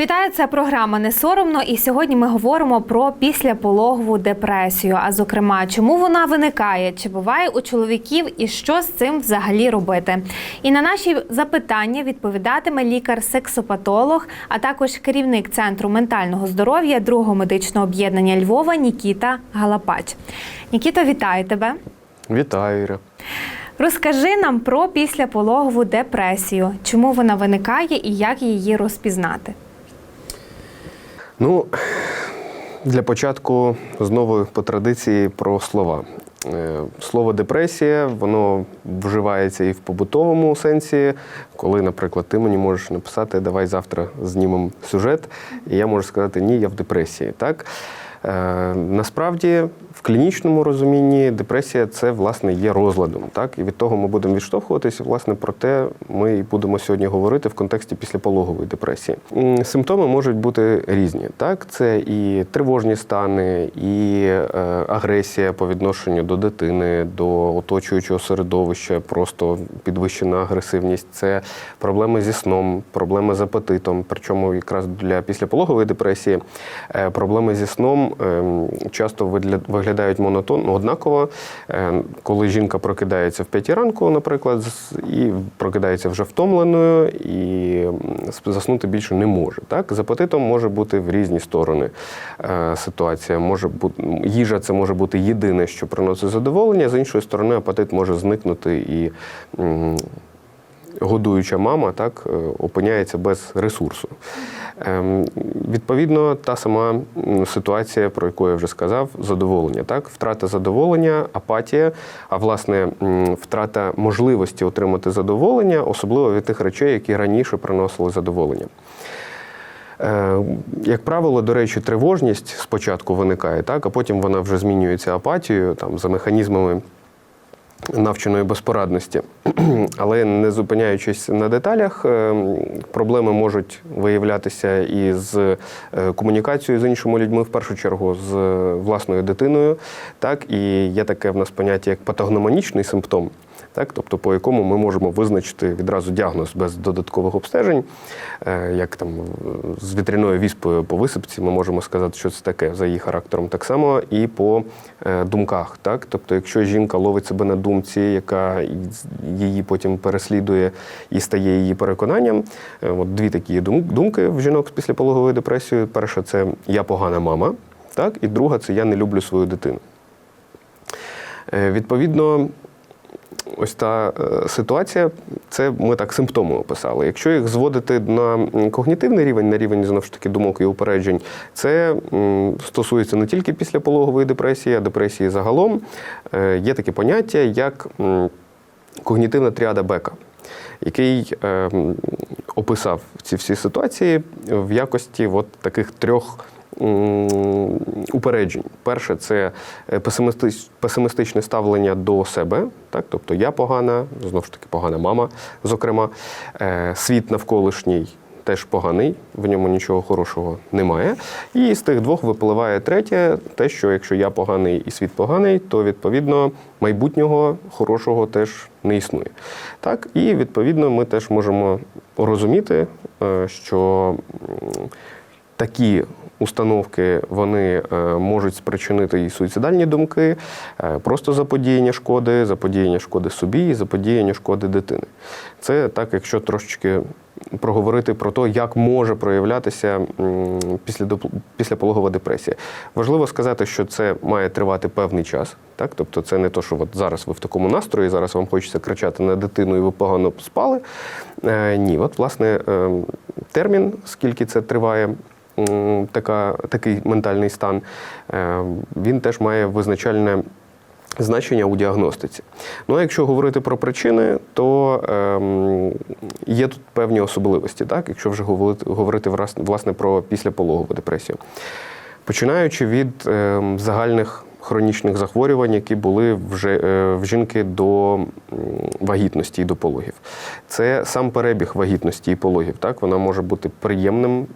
Вітаю, це програма не соромно. І сьогодні ми говоримо про післяпологову депресію. А зокрема, чому вона виникає, чи буває у чоловіків, і що з цим взагалі робити. І на наші запитання відповідатиме лікар-сексопатолог, а також керівник центру ментального здоров'я другого медичного об'єднання Львова Нікіта Галапач. Нікіта, вітаю тебе. Вітаю, Іра. Розкажи нам про післяпологову депресію, чому вона виникає і як її розпізнати. Ну, для початку знову по традиції про слова. Е, Слово депресія, воно вживається і в побутовому сенсі, коли, наприклад, ти мені можеш написати Давай завтра знімемо сюжет, і я можу сказати Ні, я в депресії. Так? Е, Насправді, в клінічному розумінні депресія це власне є розладом. Так? І від того ми будемо відштовхуватися. Власне, про те ми і будемо сьогодні говорити в контексті післяпологової депресії. Симптоми можуть бути різні. Так? Це і тривожні стани, і е, агресія по відношенню до дитини, до оточуючого середовища, просто підвищена агресивність, це проблеми зі сном, проблеми з апетитом. Причому якраз для післяпологової депресії е, проблеми зі сном часто виглядають монотонно, однаково. Е, Коли жінка прокидається в п'ятій ранку, наприклад, і прокидається вже втомленою, і заснути більше не може. Так? З апетитом може бути в різні сторони е, ситуація. Може бути їжа це може бути єдине, що приносить задоволення. З іншої сторони, апетит може зникнути і. Годуюча мама так е, опиняється без ресурсу. Ем, відповідно, та сама ситуація, про яку я вже сказав, задоволення. Так, втрата задоволення, апатія, а власне втрата можливості отримати задоволення, особливо від тих речей, які раніше приносили задоволення. Е, Як правило, до речі, тривожність спочатку виникає, так, а потім вона вже змінюється апатією там, за механізмами навченої безпорадності. Але не зупиняючись на деталях, е, проблеми можуть виявлятися і з е, комунікацією з іншими людьми, в першу чергу з е, власною дитиною. Так, і є таке в нас поняття як патогномонічний симптом. Так, тобто по якому ми можемо визначити відразу діагноз без додаткових обстежень, Е, як там е, з вітряною віспою по висипці, ми можемо сказати, що це таке за її характером. Так само і по е, думках. Так? Тобто, якщо жінка ловить себе на думці, яка її потім переслідує і стає її переконанням, от дві такі думки в жінок з післяпологовою депресією. Перша це я погана мама, так? і друга це я не люблю свою дитину. Відповідно, ось та е, ситуація, це ми так симптоми описали. Якщо їх зводити на когнітивний рівень, на рівень знову ж таки думок і упереджень, це стосується не тільки післяпологової депресії, а депресії загалом. Е, Є таке поняття, як когнітивна тріада Бека. Який е, описав ці всі ситуації в якості от таких трьох упереджень. Перше це е, песимистичне ставлення до себе, так? тобто я погана, знову ж таки погана мама, зокрема, Е, світ навколишній. Теж поганий, в ньому нічого хорошого немає. І з тих двох випливає третє, те, що якщо я поганий і світ поганий, то відповідно майбутнього хорошого теж не існує. Так, і відповідно ми теж можемо розуміти, е, що такі установки вони е, можуть спричинити і суїцидальні думки, е, просто заподіяння шкоди, заподіяння шкоди собі і заподіяння шкоди дитини. Це так, якщо трошечки проговорити про те, як може проявлятися м, післядоп- післяпологова депресія. Важливо сказати, що це має тривати певний час. Так? Тобто це не то, що от зараз ви в такому настрої, зараз вам хочеться кричати на дитину і ви погано спали. Е, ні, от власне е, термін, скільки це триває. Така, такий ментальний стан, е, він теж має визначальне значення у діагностиці. Ну а якщо говорити про причини, то ем, є тут певні особливості, так? якщо вже говорити власне про післяпологову депресію. Починаючи від ем, загальних хронічних захворювань, які були вже е, в жінки до вагітності і до пологів. Це сам перебіг вагітності і пологів. Так? Вона може бути приємним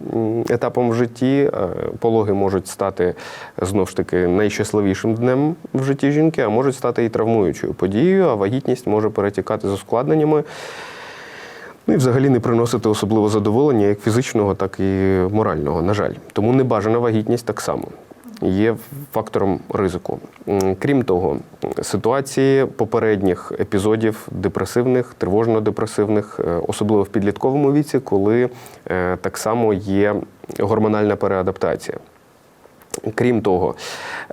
етапом в житті. е, Пологи можуть стати знов ж таки найщасливішим днем в житті жінки, а можуть стати і травмуючою подією, а вагітність може перетікати з ускладненнями. Ну і взагалі не приносити особливо задоволення як фізичного, так і морального, на жаль. Тому небажана вагітність так само є фактором ризику. Крім того, ситуації попередніх епізодів депресивних, тривожно-депресивних, е, особливо в підлітковому віці, коли е, так само є гормональна переадаптація. Крім того,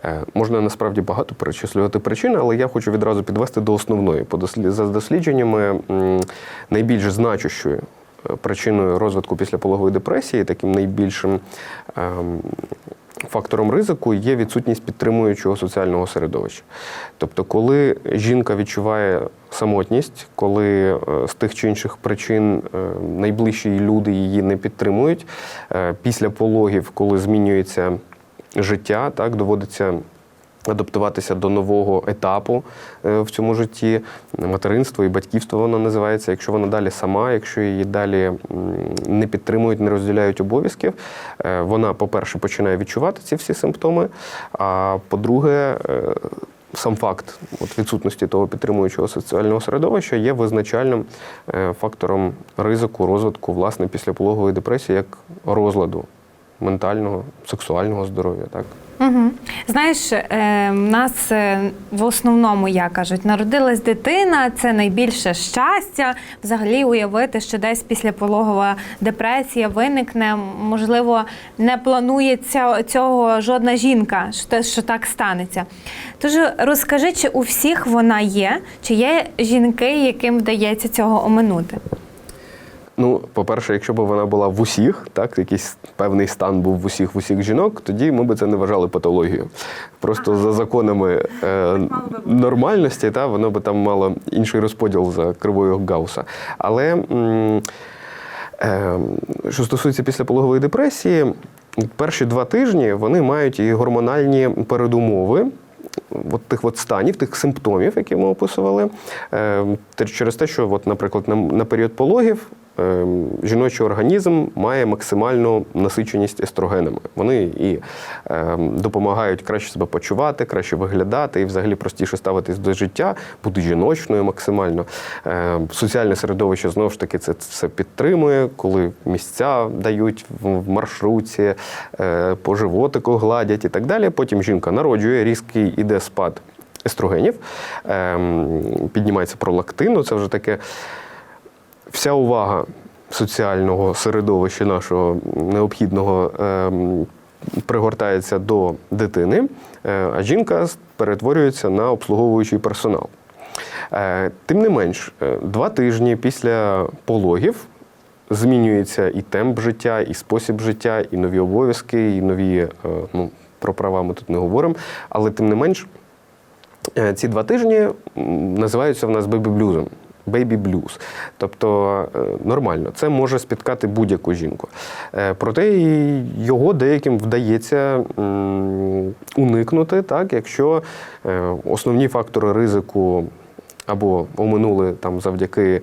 е, можна насправді багато перечислювати причин, але я хочу відразу підвести до основної. За дослідженнями найбільш значущою причиною розвитку післяпологової депресії, таким найбільшим ем, фактором ризику є відсутність підтримуючого соціального середовища. Тобто, коли жінка відчуває самотність, коли е, з тих чи інших причин е, найближчі люди її не підтримують, е, після пологів, коли змінюється життя, так доводиться. Адаптуватися до нового етапу е, в цьому житті, материнство і батьківство воно називається. Якщо вона далі сама, якщо її далі не підтримують, не розділяють обов'язків, е, вона, по-перше, починає відчувати ці всі симптоми. А по-друге, е, сам факт от відсутності того підтримуючого соціального середовища є визначальним фактором ризику розвитку власне післяпологової депресії як розладу ментального, сексуального здоров'я. Так. Угу. Знаєш, в нас е, в основному, як кажуть, народилась дитина, це найбільше щастя. Взагалі уявити, що десь післяпологова депресія виникне. Можливо, не планується цього жодна жінка, що, що так станеться. Тож розкажи, чи у всіх вона є, чи є жінки, яким вдається цього оминути? Ну, по-перше, якщо б вона була в усіх, так, якийсь певний стан був в усіх в усіх жінок, тоді ми б це не вважали патологією. Просто за законами е, нормальності, та, воно би там мало інший розподіл за кривою Гауса. Але м, е, що стосується післяпологової депресії, перші два тижні вони мають і гормональні передумови. От тих от станів, тих симптомів, які ми описували, е, через те, що, от, наприклад, на, період пологів жіночий організм має максимальну насиченість естрогенами. Вони і е, допомагають краще себе почувати, краще виглядати і взагалі простіше ставитись до життя, бути жіночною максимально. Е, соціальне середовище знову ж таки це все підтримує, коли місця дають в, маршрутці, е, по животику гладять і так далі. Потім жінка народжує, різкий іде спад естрогенів, ем, піднімається пролактин, ну, це вже таке вся увага соціального середовища нашого необхідного ем, пригортається до дитини, е, а жінка перетворюється на обслуговуючий персонал. Е, Тим не менш, е, два тижні після пологів змінюється і темп життя, і спосіб життя, і нові обов'язки, і нові, ну, про права ми тут не говоримо, але тим не менш, Ці два тижні називаються в нас бейбі-блюзом. Бейбі блюз. Тобто е, нормально, це може спіткати будь-яку жінку. Е, Проте його деяким вдається уникнути, так, якщо е, основні фактори ризику або оминули там завдяки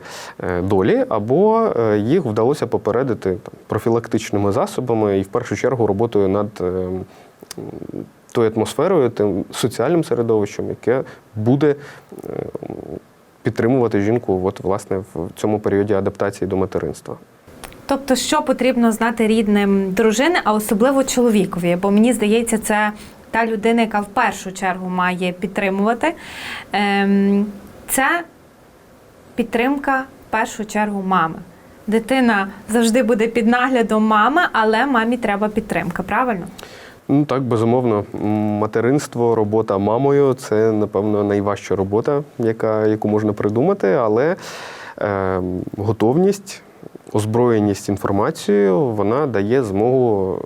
долі, або їх вдалося попередити там, профілактичними засобами і в першу чергу роботою над тою атмосферою, тим соціальним середовищем, яке буде підтримувати жінку от, власне, в цьому періоді адаптації до материнства. Тобто, що потрібно знати рідним дружини, а особливо чоловікові? Бо мені здається, це та людина, яка в першу чергу має підтримувати. Ем, Це підтримка в першу чергу мами. Дитина завжди буде під наглядом мами, але мамі треба підтримка, правильно? Ну так, безумовно, материнство, робота мамою це, напевно, найважча робота, яка, яку можна придумати, але е, готовність, озброєність інформацією, вона дає змогу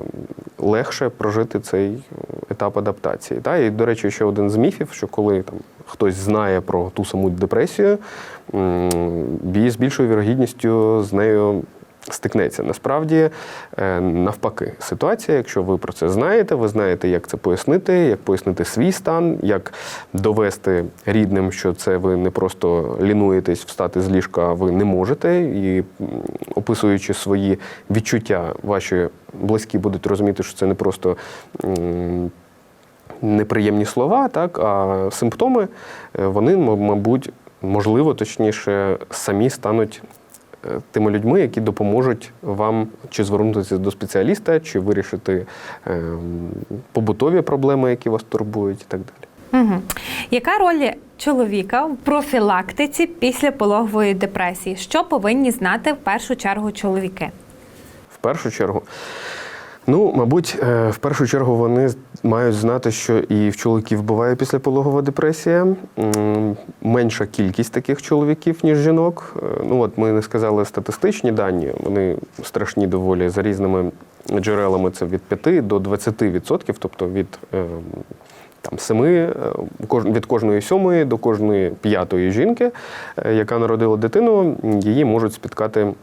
легше прожити цей етап адаптації. Та? І, до речі, ще один з міфів, що коли там, хтось знає про ту саму депресію, з більшою вірогідністю з нею стикнеться. Насправді, е, навпаки, ситуація, якщо ви про це знаєте, ви знаєте, як це пояснити, як пояснити свій стан, як довести рідним, що це ви не просто лінуєтесь встати з ліжка, а ви не можете. І описуючи свої відчуття, ваші близькі будуть розуміти, що це не просто. Неприємні слова, так, а симптоми, е, вони, мабуть, можливо, точніше, самі стануть тими людьми, які допоможуть вам чи звернутися до спеціаліста, чи вирішити е, побутові проблеми, які вас турбують, і так далі. Угу. Яка роль чоловіка в профілактиці після пологової депресії? Що повинні знати в першу чергу чоловіки? В першу чергу. Ну, мабуть, е, в першу чергу вони мають знати, що і в чоловіків буває післяпологова депресія. Менша кількість таких чоловіків, ніж жінок. Е, Ну, от ми не сказали статистичні дані, вони страшні доволі за різними джерелами. Це від 5 до 20 відсотків, тобто від е, там семи від кожної сьомої до кожної п'ятої жінки, яка народила дитину, її можуть спіткати.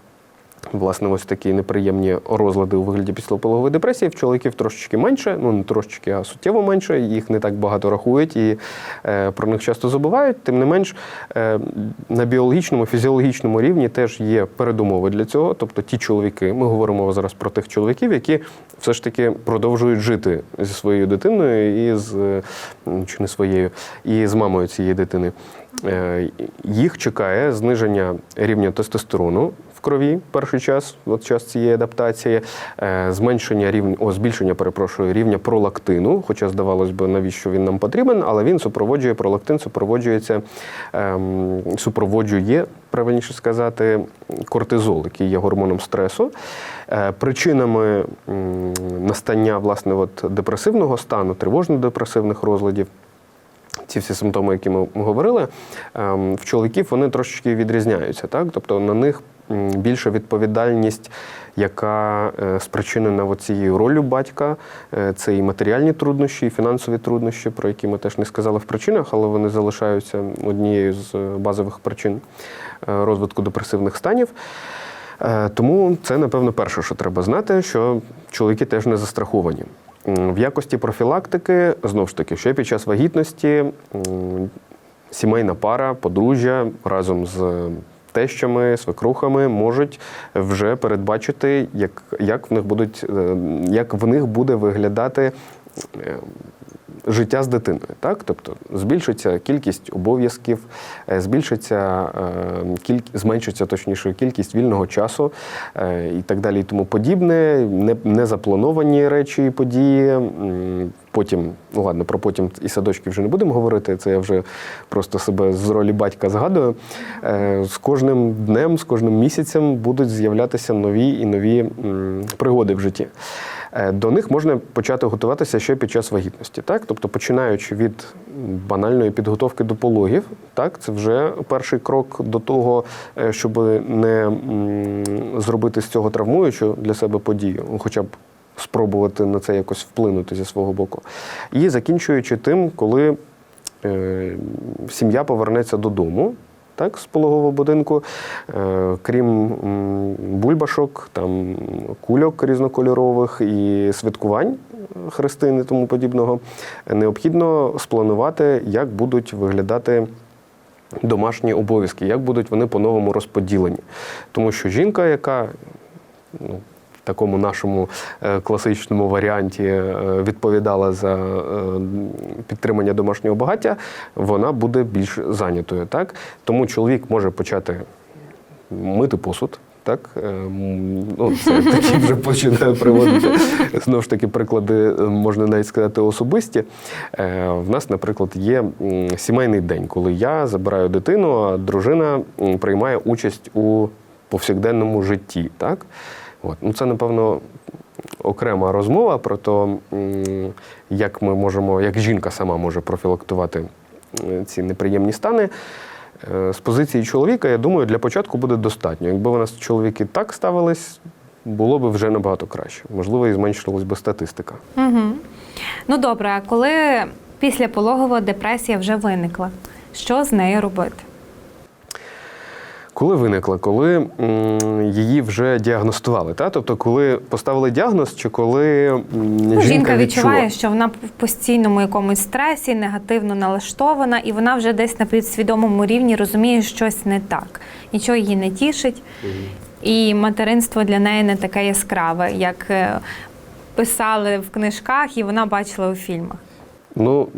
Власне, ось такі неприємні розлади у вигляді післяпологової депресії. В чоловіків трошечки менше, ну не трошечки, а суттєво менше. Їх не так багато рахують і е, про них часто забувають. Тим не менш, е, на біологічному, фізіологічному рівні теж є передумови для цього. Тобто ті чоловіки, ми говоримо зараз про тих чоловіків, які все ж таки продовжують жити зі своєю дитиною і з е, чи не своєю, і з мамою цієї дитини. Е, Їх чекає зниження рівня тестостерону крові перший час, от час цієї адаптації, е, зменшення рівня, о, збільшення, перепрошую, рівня пролактину. Хоча здавалось би, навіщо він нам потрібен, але він супроводжує пролактин, супроводжується, ем, супроводжує, правильніше сказати, кортизол, який є гормоном стресу. Е, Причинами м, настання власне от, депресивного стану, тривожно-депресивних розладів ці всі симптоми, які ми говорили, ем, в чоловіків вони трошечки відрізняються. Так? Тобто на них більша відповідальність, яка е, спричинена цією ролью батька. Е, Це і матеріальні труднощі, і фінансові труднощі, про які ми теж не сказали в причинах, але вони залишаються однією з е, базових причин розвитку депресивних станів. Тому це, напевно, перше, що треба знати, що чоловіки теж не застраховані. В якості профілактики, знову ж таки, ще під час вагітності сімейна пара, подружжя разом з тещами, свекрухами можуть вже передбачити, як, як, в, них будуть, е, як в них буде виглядати е, життя з дитиною. Так? Тобто збільшиться кількість обов'язків, е, збільшиться е, кіль... зменшиться точніше кількість вільного часу е, і так далі, і тому подібне, не, незаплановані речі і події. Потім, ну ладно, про потім і садочки вже не будемо говорити. Це я вже просто себе з ролі батька згадую. З кожним днем, з кожним місяцем будуть з'являтися нові і нові пригоди в житті. Е, До них можна почати готуватися ще під час вагітності, так? Тобто, починаючи від банальної підготовки до пологів, так, це вже перший крок до того, е, щоб не зробити з цього травмуючу для себе подію, хоча б спробувати на це якось вплинути зі свого боку. І закінчуючи тим, коли е, сім'я повернеться додому. Так, з пологового будинку, Е, крім бульбашок, там кульок різнокольорових і святкувань е, хрестин тому подібного, необхідно спланувати, як будуть виглядати домашні обов'язки, як будуть вони по-новому розподілені. Тому що жінка, яка ну, такому нашому е, класичному варіанті е, відповідала за е, підтримання домашнього багаття, вона буде більш зайнятою. Так? Тому чоловік може почати мити посуд. Так, ну, це такі вже починаю приводити знову ж таки приклади, можна навіть сказати, особисті. В нас, наприклад, є сімейний день, коли я забираю дитину, а дружина приймає участь у повсякденному житті. Так? От. Ну, це, напевно, окрема розмова про те, як ми можемо, як жінка сама може профілактувати е, ці неприємні стани. Е, З позиції чоловіка, я думаю, для початку буде достатньо. Якби у нас чоловіки так ставились, було б вже набагато краще. Можливо, і зменшилась би статистика. Угу. Ну добре, а коли після пологова депресія вже виникла, що з нею робити? Коли виникла, коли її вже діагностували, та? тобто коли поставили діагноз, чи коли Ну, жінка, жінка відчуває, відчула? що вона в постійному якомусь стресі, негативно налаштована, і вона вже десь на підсвідомому рівні розуміє, що щось не так. Нічого її не тішить. І материнство для неї не таке яскраве, як е, писали в книжках, і вона бачила у фільмах. Ну,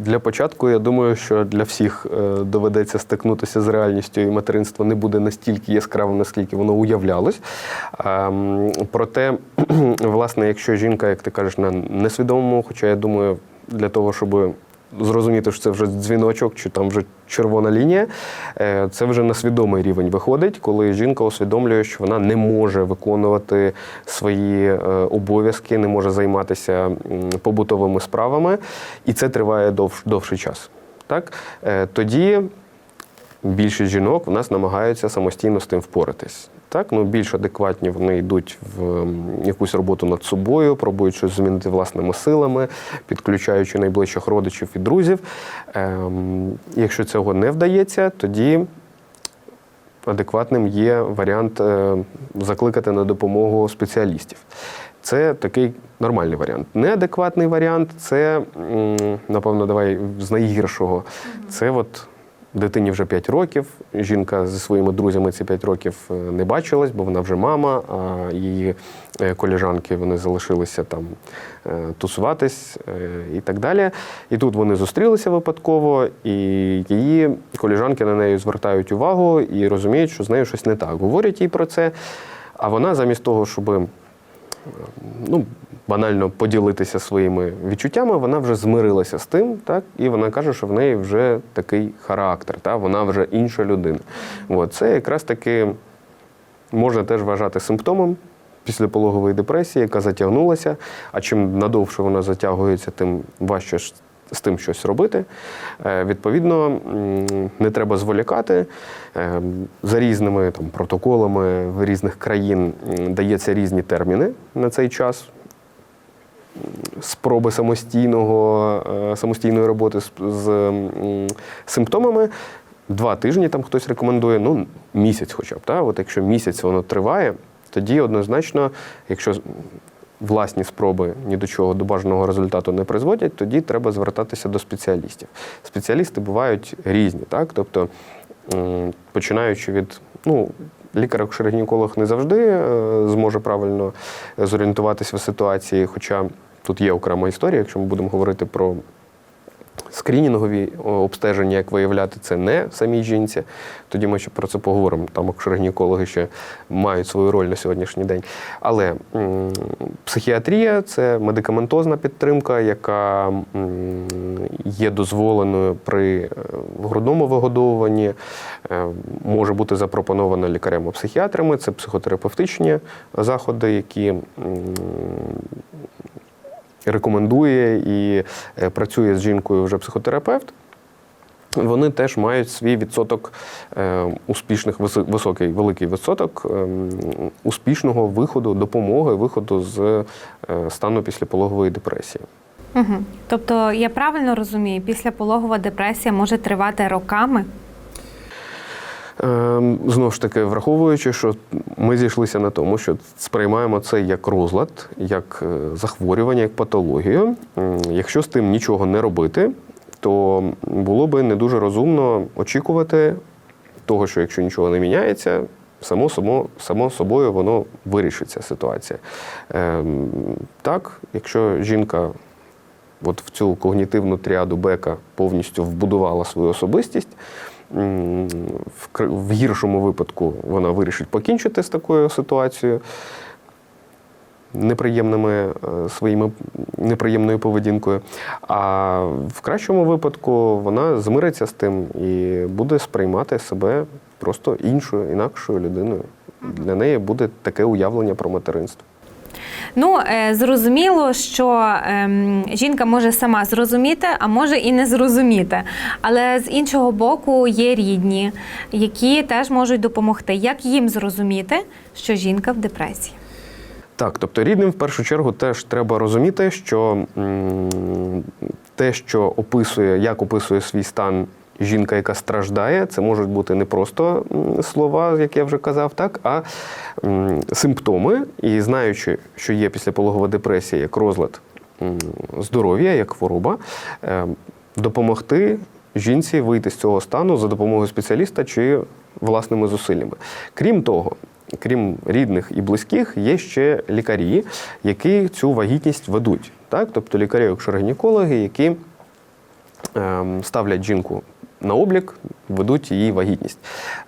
для початку, я думаю, що для всіх е, доведеться стикнутися з реальністю, і материнство не буде настільки яскравим, наскільки воно уявлялось. Проте, власне, якщо жінка, як ти кажеш, на несвідомому, хоча я думаю, для того, щоб зрозуміти, що це вже дзвіночок, чи там вже червона лінія, е, це вже на свідомий рівень виходить, коли жінка усвідомлює, що вона не може виконувати свої е, обов'язки, не може займатися побутовими справами, і це триває довш, довший час. Так? Е, Тоді більшість жінок в нас намагаються самостійно з тим впоратись. Так, ну більш адекватні вони йдуть в якусь роботу над собою, пробують щось змінити власними силами, підключаючи найближчих родичів і друзів. Ем, якщо цього не вдається, тоді адекватним є варіант е, закликати на допомогу спеціалістів. Це такий нормальний варіант. Неадекватний варіант це, напевно, давай з найгіршого. Це от дитині вже 5 років. Жінка зі своїми друзями ці 5 років е, не бачилась, бо вона вже мама, а її е, коліжанки вони залишилися там е, тусуватись і так далі. І тут вони зустрілися випадково, і її коліжанки на неї звертають увагу і розуміють, що з нею щось не так. Говорять їй про це. А вона замість того, щоб ну, банально поділитися своїми відчуттями, вона вже змирилася з тим, так, і вона каже, що в неї вже такий характер, та, вона вже інша людина. От, це якраз таки можна теж вважати симптомом післяпологової депресії, яка затягнулася. А чим надовше вона затягується, тим важче з тим щось робити. Е, Відповідно, не треба зволікати. Е, За різними там, протоколами в різних країн дається різні терміни на цей час. Спроби самостійного, е, самостійної роботи з, з симптомами. Два тижні там хтось рекомендує, ну місяць хоча б. Та? От якщо місяць воно триває, тоді однозначно, якщо власні спроби ні до чого до бажаного результату не призводять, тоді треба звертатися до спеціалістів. Спеціалісти бувають різні, так? Тобто, починаючи від ну, лікар-акушер-гінеколог не завжди е, зможе правильно зорієнтуватися в ситуації, хоча тут є окрема історія, якщо ми будемо говорити про скринінгові обстеження, як виявляти це не самій жінці. Тоді ми ще про це поговоримо. Там акушер-гінекологи ще мають свою роль на сьогоднішній день. Але психіатрія це медикаментозна підтримка, яка є дозволеною при е, грудному вигодовуванні, е, може бути запропонована лікарями-психіатрами. Це психотерапевтичні заходи, які рекомендує і е, працює з жінкою вже психотерапевт. Вони теж мають свій відсоток е, успішних, високий, великий відсоток ем, успішного виходу, допомоги виходу з е, стану післяпологової депресії. Угу. Тобто, я правильно розумію, післяпологова депресія може тривати роками. Ем, Знову ж таки, враховуючи, що ми зійшлися на тому, що сприймаємо це як розлад, як е, захворювання, як патологію. Якщо з тим нічого не робити, то було би не дуже розумно очікувати того, що якщо нічого не міняється, само, само, само собою воно вирішиться ситуація. Ем, Так, якщо жінка от в цю когнітивну тріаду Бека повністю вбудувала свою особистість. В гіршому випадку вона вирішить покінчити з такою ситуацією неприємними е, своїми неприємною поведінкою. А в кращому випадку вона змириться з тим і буде сприймати себе просто іншою, інакшою людиною. Для неї буде таке уявлення про материнство. Ну, е, зрозуміло, що ем, жінка може сама зрозуміти, а може і не зрозуміти. Але з іншого боку є рідні, які теж можуть допомогти. Як їм зрозуміти, що жінка в депресії? Так, тобто рідним в першу чергу теж треба розуміти, що те, що описує, як описує свій стан жінка, яка страждає, це можуть бути не просто слова, як я вже казав, так, а симптоми. І знаючи, що є післяпологова депресія як розлад здоров'я, як хвороба, е, допомогти жінці вийти з цього стану за допомогою спеціаліста чи власними зусиллями. Крім того, крім рідних і близьких, є ще лікарі, які цю вагітність ведуть. Так? Тобто лікарі акушер-гінекологи, які ем, ставлять жінку на облік, ведуть її вагітність.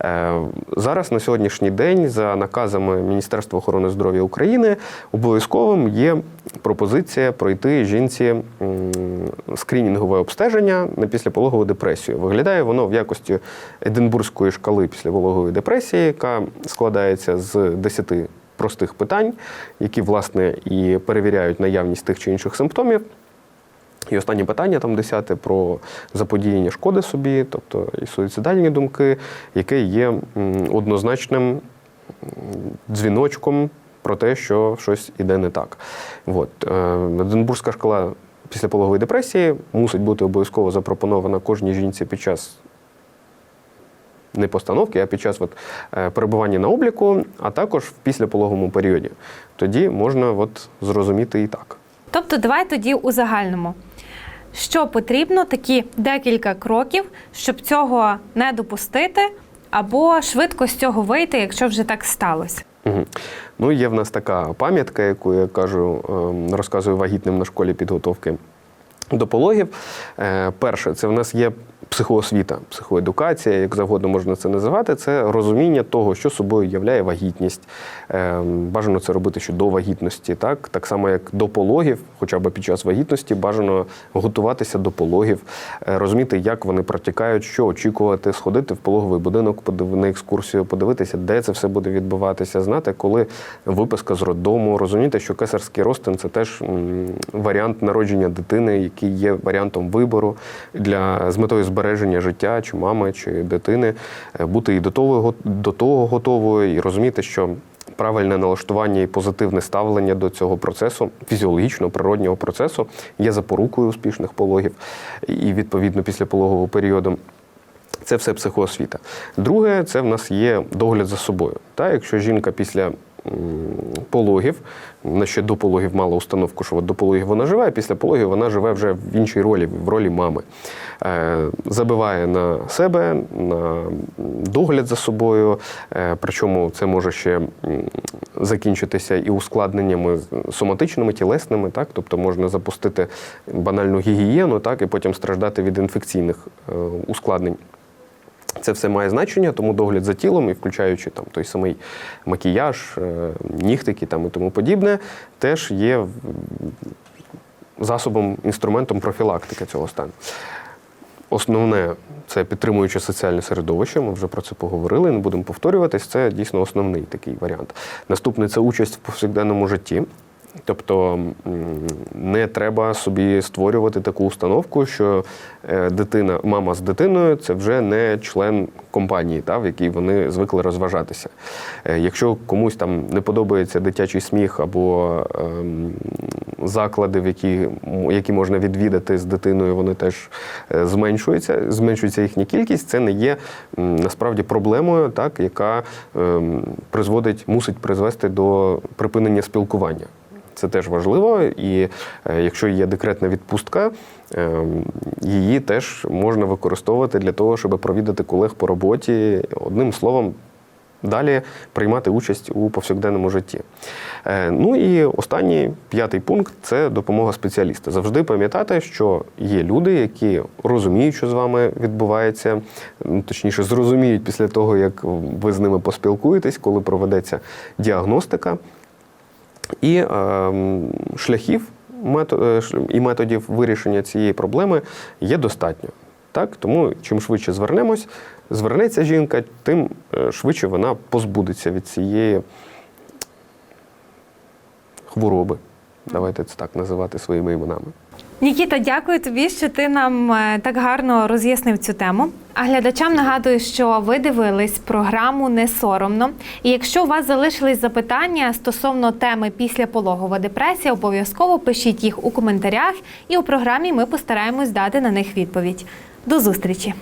Е, Зараз на сьогоднішній день, за наказами Міністерства охорони здоров'я України, обов'язковим є пропозиція пройти жінці скринінгове обстеження на післяпологову депресію. Виглядає воно в якості Единбурзької шкали післяпологової депресії, яка складається з 10 простих питань, які власне і перевіряють наявність тих чи інших симптомів. І останнє питання, там десяте, про заподіяння шкоди собі, тобто і суїцидальні думки, яке є однозначним дзвіночком про те, що щось іде не так. От. е, Единбурзька шкала післяпологової депресії мусить бути обов'язково запропонована кожній жінці під час не постановки, а під час от, е, перебування на обліку, а також в післяпологовому періоді. Тоді можна от, зрозуміти і так. Тобто, давай тоді у загальному. Що потрібно, такі декілька кроків, щоб цього не допустити, або швидко з цього вийти, якщо вже так сталося. Угу. Ну, є в нас така пам'ятка, яку я кажу, ем, розказую вагітним на школі підготовки до пологів. Е, Перше, це в нас є психоосвіта, психоедукація, як завгодно можна це називати. Це розуміння того, що собою являє вагітність. Е, Бажано це робити ще до вагітності, так так само як до пологів, хоча б під час вагітності, бажано готуватися до пологів, е, розуміти, як вони протікають, що очікувати, сходити в пологовий будинок, на екскурсію, подивитися, де це все буде відбуватися, знати, коли виписка з роддому, розуміти, що кесарський розтин це теж варіант народження дитини, який є варіантом вибору для з метою збереження життя чи мами, чи дитини, е, бути і до того, до того готовою, і розуміти, що. Правильне налаштування і позитивне ставлення до цього процесу, фізіологічного, природнього процесу, є запорукою успішних пологів і відповідно після пологового періоду. Це все психоосвіта. Друге, це в нас є догляд за собою. Та, якщо жінка після пологів, вона ще до пологів мала установку, що от до пологів вона живе, а після пологів вона живе вже в іншій ролі, в ролі мами. Е, забиває на себе, на догляд за собою. Е, причому це може ще закінчитися і ускладненнями соматичними, тілесними, так? тобто можна запустити банальну гігієну, так, і потім страждати від інфекційних е, ускладнень. Це все має значення, тому догляд за тілом, і включаючи там той самий макіяж, е, нігтики там і тому подібне, теж є засобом, інструментом профілактики цього стану. Основне це підтримуюче соціальне середовище. Ми вже про це поговорили, не будемо повторюватись. Це дійсно основний такий варіант. Наступний це участь в повсякденному житті. Тобто не треба собі створювати таку установку, що е, дитина, мама з дитиною це вже не член компанії, та, в якій вони звикли розважатися. Е, Якщо комусь там не подобається дитячий сміх або ем, заклади, в які, які можна відвідати з дитиною, вони теж е, зменшуються, зменшується їхня кількість. Це не є насправді проблемою, так, яка ем, призводить, мусить призвести до припинення спілкування. Це теж важливо, і е, якщо є декретна відпустка, е, її теж можна використовувати для того, щоб провідати колег по роботі. Одним словом, далі приймати участь у повсякденному житті. Е, Ну і останній п'ятий пункт це допомога спеціаліста. Завжди пам'ятати, що є люди, які розуміють, що з вами відбувається, ну, точніше, зрозуміють після того, як ви з ними поспілкуєтесь, коли проведеться діагностика. І е, шляхів і методів вирішення цієї проблеми є достатньо. Так? Тому чим швидше звернемось, звернеться жінка, тим е, швидше вона позбудеться від цієї хвороби. Давайте це так називати своїми іменами. Нікіта, дякую тобі, що ти нам е, так гарно роз'яснив цю тему. А глядачам нагадую, що ви дивились програму Не соромно. І якщо у вас залишились запитання стосовно теми післяпологова депресія, обов'язково пишіть їх у коментарях, і у програмі ми постараємось дати на них відповідь. До зустрічі!